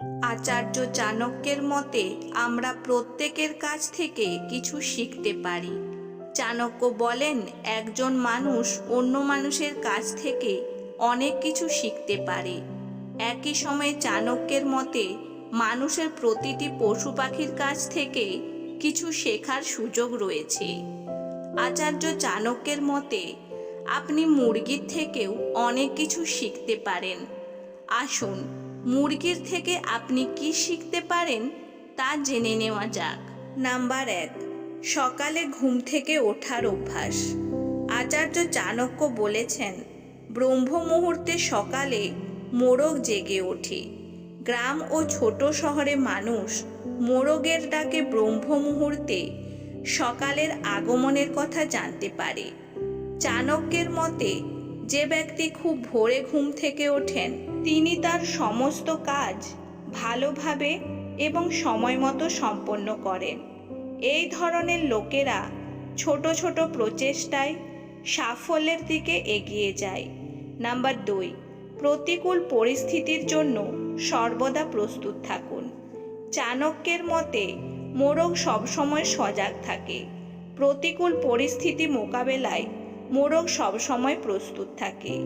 আচার্য চাণক্যের মতে আমরা প্রত্যেকের কাছ থেকে কিছু শিখতে পারি। চাণক্য বলেন, একজন মানুষ অন্য মানুষের কাছ থেকে অনেক কিছু শিখতে পারে। একই সময়ে চাণক্যের মতে, মানুষের প্রতিটি পশু পাখির কাছ থেকে কিছু শেখার সুযোগ রয়েছে। আচার্য চাণক্যের মতে, আপনি মুরগির থেকেও অনেক কিছু শিখতে পারেন। আসুন মুরগির থেকে আপনি কি শিখতে পারেন তা জেনে নেওয়া যাক। নাম্বার এক, সকালে ঘুম থেকে ওঠার অভ্যাস। আচার্য চাণক্য বলেছেন, ব্রহ্ম মুহূর্তে সকালে মোরগ জেগে ওঠে। গ্রাম ও ছোট শহরে মানুষ মোরগের ডাকে ব্রহ্ম মুহূর্তে সকালের আগমনের কথা জানতে পারে। চাণক্যের মতে যে ব্যক্তি খুব ভোরে ঘুম থেকে ওঠেন, তিনি তার সমস্ত কাজ ভালোভাবে এবং সময় মতো সম্পন্ন করেন। এই ধরনের লোকেরা ছোট ছোট প্রচেষ্টায় সাফল্যের দিকে এগিয়ে যায়। নাম্বার দুই, প্রতিকূল পরিস্থিতির জন্য সর্বদা প্রস্তুত থাকুন। চাণক্যের মতে, মোরগ সবসময় সজাগ থাকে। প্রতিকূল পরিস্থিতি মোকাবেলায় মোরগ সবসময় প্রস্তুত থাকে।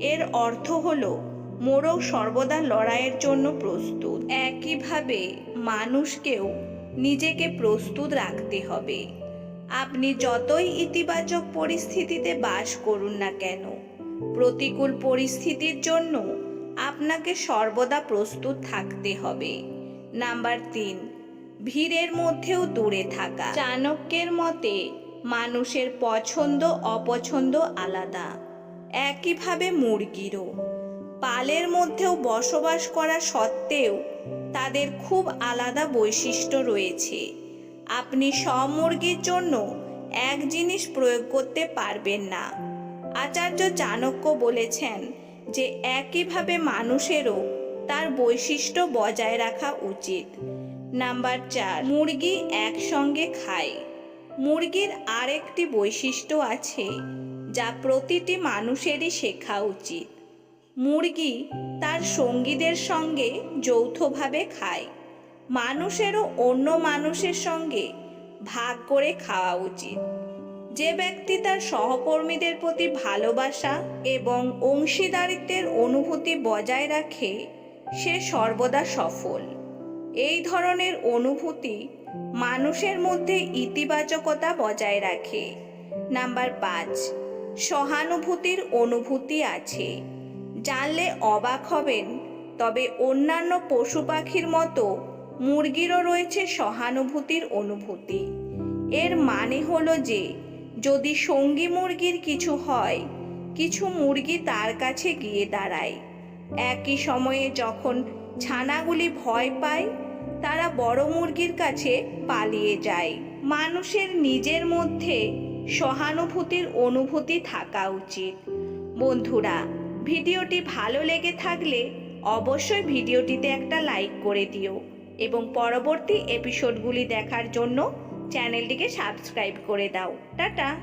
এর অর্থ হল, মোরগ সর্বদা লড়াইয়ের জন্য প্রস্তুত। একইভাবে মানুষকেও নিজেকে প্রস্তুত রাখতে হবে। আপনি যতই ইতিবাচক পরিস্থিতিতে বাস করুন না কেন, প্রতিকূল পরিস্থিতির জন্য আপনাকে সর্বদা প্রস্তুত থাকতে হবে। নাম্বার তিন, ভিড়ের মধ্যেও দূরে থাকা। চাণক্যের মতে মানুষের পছন্দ, অপছন্দ আলাদা। একইভাবে মুরগিরও। পালের মধ্যেও বসবাস করা সত্ত্বেও তাদের খুব আলাদা বৈশিষ্ট্য রয়েছে। আপনি সব মুরগির জন্য এক জিনিস প্রয়োগ করতে পারবেন না। আচার্য চাণক্য বলেছেন যে একইভাবে মানুষেরও তার বৈশিষ্ট্য বজায় রাখা উচিত। নাম্বার চার, মুরগি একসঙ্গে খায়। মুরগির আরেকটি বৈশিষ্ট্য আছে যা প্রতিটি মানুষেরই শেখা উচিত। মুরগি তার সঙ্গীদের সঙ্গে যৌথভাবে খায়। মানুষেরও অন্য মানুষের সঙ্গে ভাগ করে খাওয়া উচিত। যে ব্যক্তি তার সহকর্মীদের প্রতি ভালোবাসা এবং অংশীদারিত্বের অনুভূতি বজায় রাখে, সে সর্বদা সফল। এই ধরনের অনুভূতি মানুষের মধ্যে ইতিবাচকতা বজায় রাখে। নাম্বার পাঁচ, সহানুভূতির অনুভূতি আছে। জানলে অবাক হবেন, তবে অন্যান্য পশু পাখির মতো মুরগিরও রয়েছে সহানুভূতির অনুভূতি। এর মানে হলো যে, যদি সঙ্গী মুরগির কিছু হয়, কিছু মুরগি তার কাছে গিয়ে দাঁড়ায়। একই সময়ে যখন ছানাগুলি ভয় পায় তারা বড় মুরগির কাছে পালিয়ে যায়। মানুষের নিজের মধ্যে সহানুভূতির অনুভূতি থাকা উচিত। বন্ধুরা, ভিডিওটি ভালো লেগে থাকলে অবশ্যই ভিডিওটিতে একটা লাইক করে দিও এবং পরবর্তী এপিসোডগুলি দেখার জন্য চ্যানেলটিকে সাবস্ক্রাইব করে দাও। টাটা!